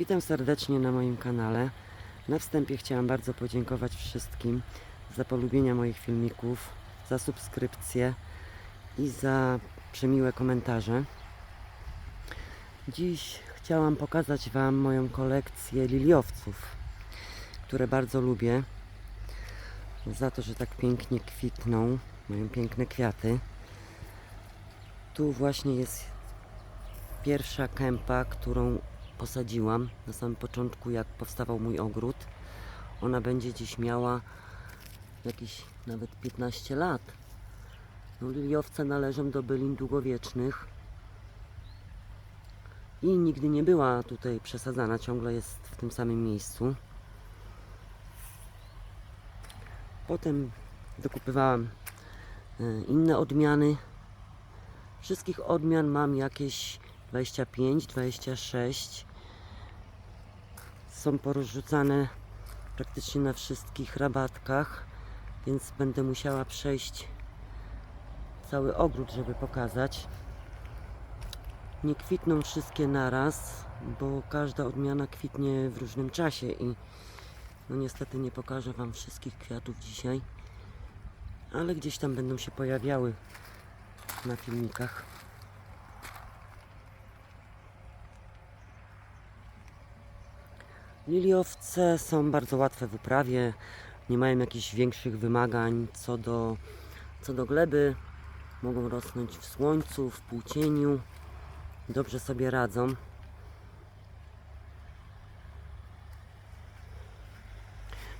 Witam serdecznie na moim kanale. Na wstępie chciałam bardzo podziękować wszystkim za polubienia moich filmików, za subskrypcje i za przemiłe komentarze. Dziś chciałam pokazać Wam moją kolekcję liliowców, które bardzo lubię. Za to, że tak pięknie kwitną, mają piękne kwiaty. Tu właśnie jest pierwsza kępa, którą posadziłam na samym początku, jak powstawał mój ogród. Ona będzie dziś miała jakieś nawet 15 lat. No, liliowce należą do bylin długowiecznych i nigdy nie była tutaj przesadzana, ciągle jest w tym samym miejscu. Potem dokupywałam e, inne odmiany. Wszystkich odmian mam jakieś 25, 26. Są porozrzucane praktycznie na wszystkich rabatkach, więc będę musiała przejść cały ogród, żeby pokazać. Nie kwitną wszystkie naraz, bo każda odmiana kwitnie w różnym czasie i no niestety nie pokażę Wam wszystkich kwiatów dzisiaj, ale gdzieś tam będą się pojawiały na filmikach. Liliowce są bardzo łatwe w uprawie, nie mają jakichś większych wymagań co do, co do gleby. Mogą rosnąć w słońcu, w półcieniu. Dobrze sobie radzą.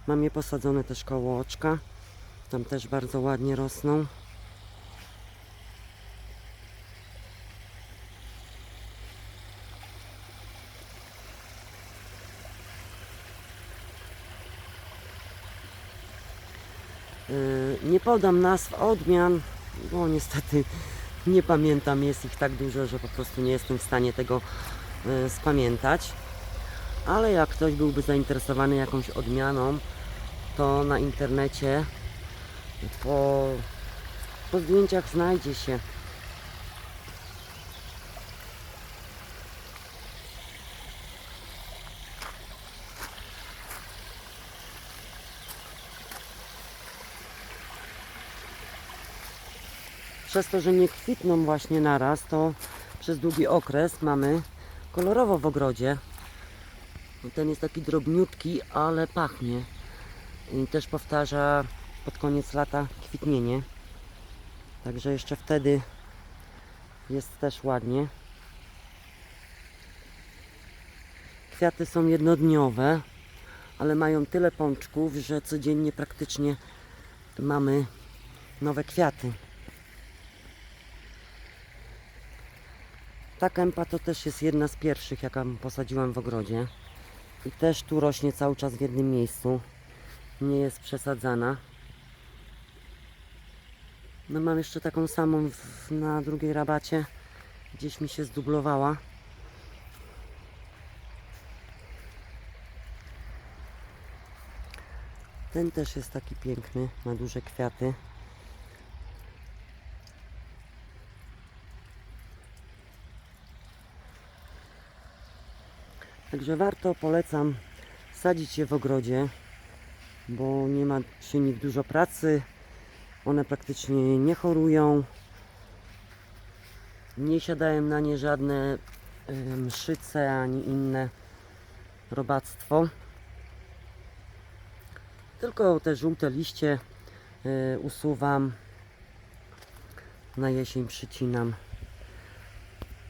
Mam je posadzone też koło oczka. Tam też bardzo ładnie rosną. Nie podam nazw odmian, bo niestety nie pamiętam, jest ich tak dużo, że po prostu nie jestem w stanie tego yy, spamiętać. Ale jak ktoś byłby zainteresowany jakąś odmianą, to na internecie po, po zdjęciach znajdzie się. Przez to, że nie kwitną właśnie naraz, to przez długi okres mamy kolorowo w ogrodzie. Ten jest taki drobniutki, ale pachnie. I też powtarza pod koniec lata kwitnienie. Także jeszcze wtedy jest też ładnie. Kwiaty są jednodniowe, ale mają tyle pączków, że codziennie praktycznie mamy nowe kwiaty. Ta kępa to też jest jedna z pierwszych, jaką posadziłam w ogrodzie. I też tu rośnie cały czas w jednym miejscu. Nie jest przesadzana. No mam jeszcze taką samą w, na drugiej rabacie. Gdzieś mi się zdublowała. Ten też jest taki piękny, ma duże kwiaty. Także warto, polecam sadzić je w ogrodzie, bo nie ma przy nich dużo pracy. One praktycznie nie chorują. Nie siadają na nie żadne y, mszyce ani inne robactwo. Tylko te żółte liście y, usuwam. Na jesień przycinam.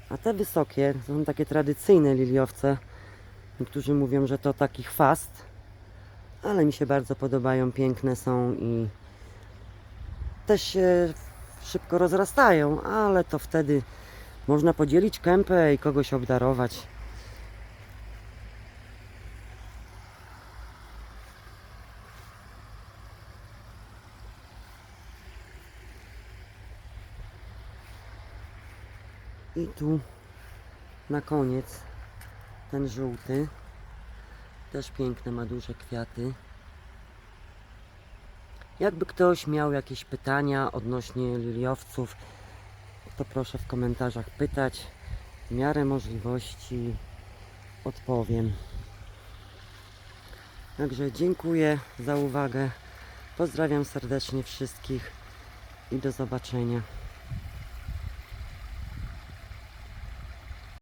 A te wysokie to są takie tradycyjne liliowce. Niektórzy mówią, że to taki chwast, ale mi się bardzo podobają, piękne są i też się szybko rozrastają, ale to wtedy można podzielić kępę i kogoś obdarować. I tu na koniec ten żółty. Też piękne, ma duże kwiaty. Jakby ktoś miał jakieś pytania odnośnie liliowców, to proszę w komentarzach pytać. W miarę możliwości odpowiem. Także dziękuję za uwagę. Pozdrawiam serdecznie wszystkich i do zobaczenia.